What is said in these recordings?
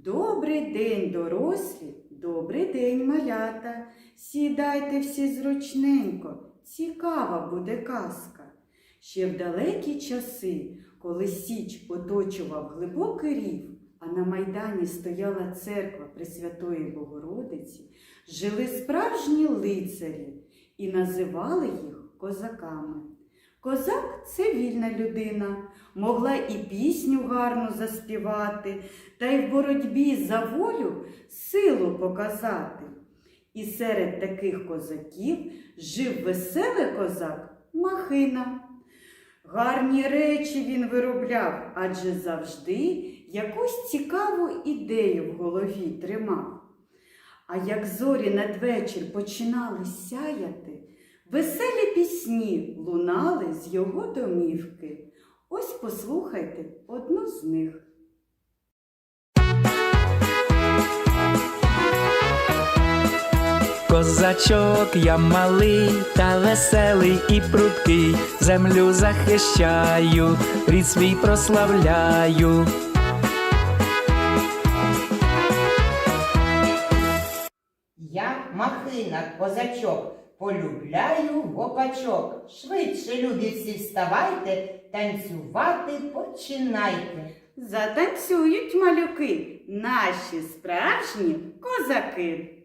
Добрий день, дорослі, добрий день, малята. Сідайте всі зручненько, цікава буде казка. Ще в далекі часи, коли Січ оточував глибокий рів, а на майдані стояла церква Пресвятої Богородиці, жили справжні лицарі і називали їх козаками. Козак це вільна людина, могла і пісню гарно заспівати, та й в боротьбі за волю силу показати. І серед таких козаків жив веселий козак Махина. Гарні речі він виробляв, адже завжди якусь цікаву ідею в голові тримав. А як зорі надвечір починали сяяти, веселі пісні лунали з його домівки. Ось послухайте одну з них. Козачок я малий та веселий і прудкий, землю захищаю, рід свій прославляю. Я махина, козачок, полюбляю гопачок. Швидше, любі всі вставайте, танцювати починайте. Затанцюють малюки, наші справжні козаки.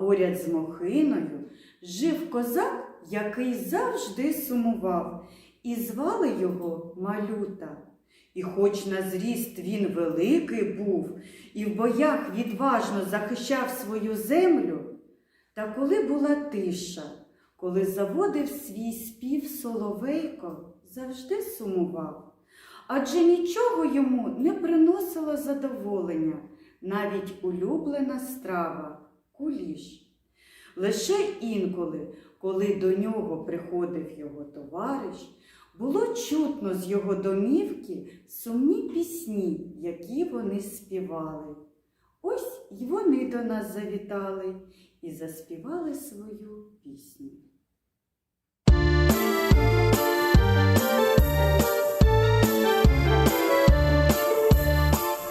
Поряд з Мохиною жив козак, який завжди сумував, і звали його Малюта. І хоч на зріст він великий був, і в боях відважно захищав свою землю, та коли була тиша, коли заводив свій спів соловейко, завжди сумував. Адже нічого йому не приносило задоволення, навіть улюблена страва куліш. Лише інколи, коли до нього приходив його товариш, було чутно з його домівки сумні пісні, які вони співали. Ось й вони до нас завітали і заспівали свою пісню.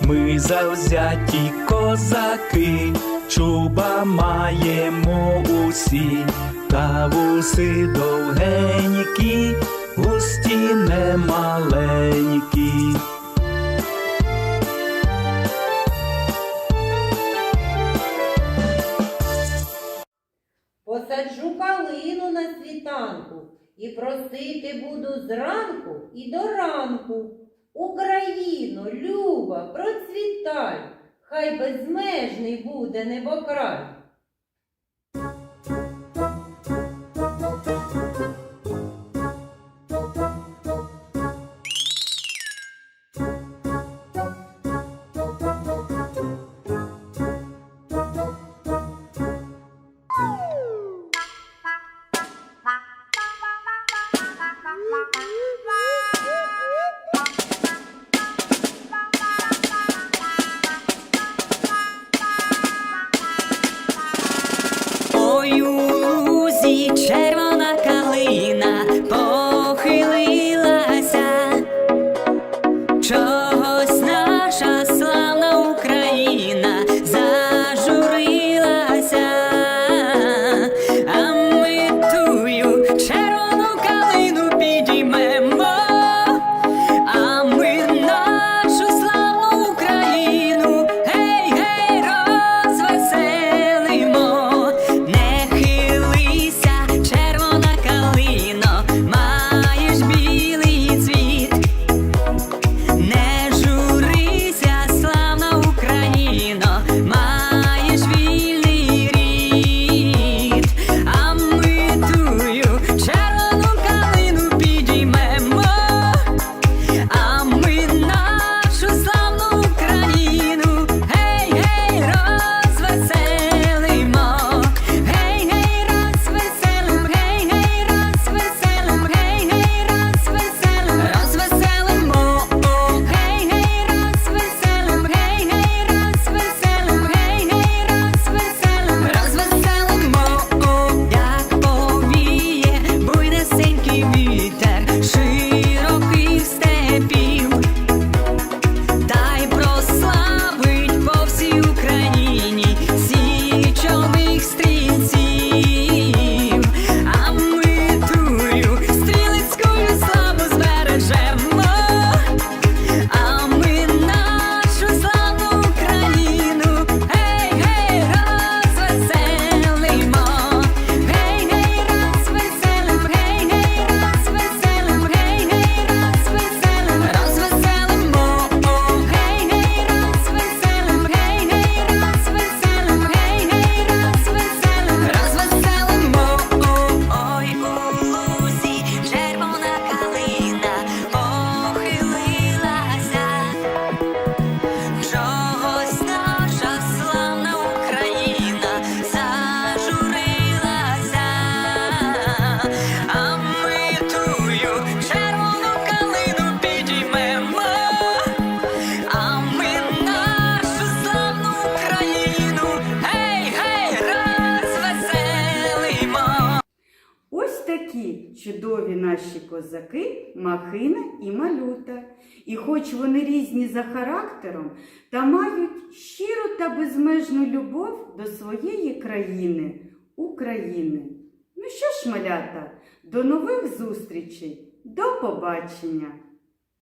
Ми завзяті козаки, чуба маємо усі, та вуси довгенькі, густі немаленькі. Посаджу калину на світанку і просити буду зранку і до ранку. Україно, люба, процвітай! Хай безмежний буде небокрай, козаки Махина і Малюта. І хоч вони різні за характером, та мають щиру та безмежну любов до своєї країни, України. Ну що ж, малята, до нових зустрічей, до побачення!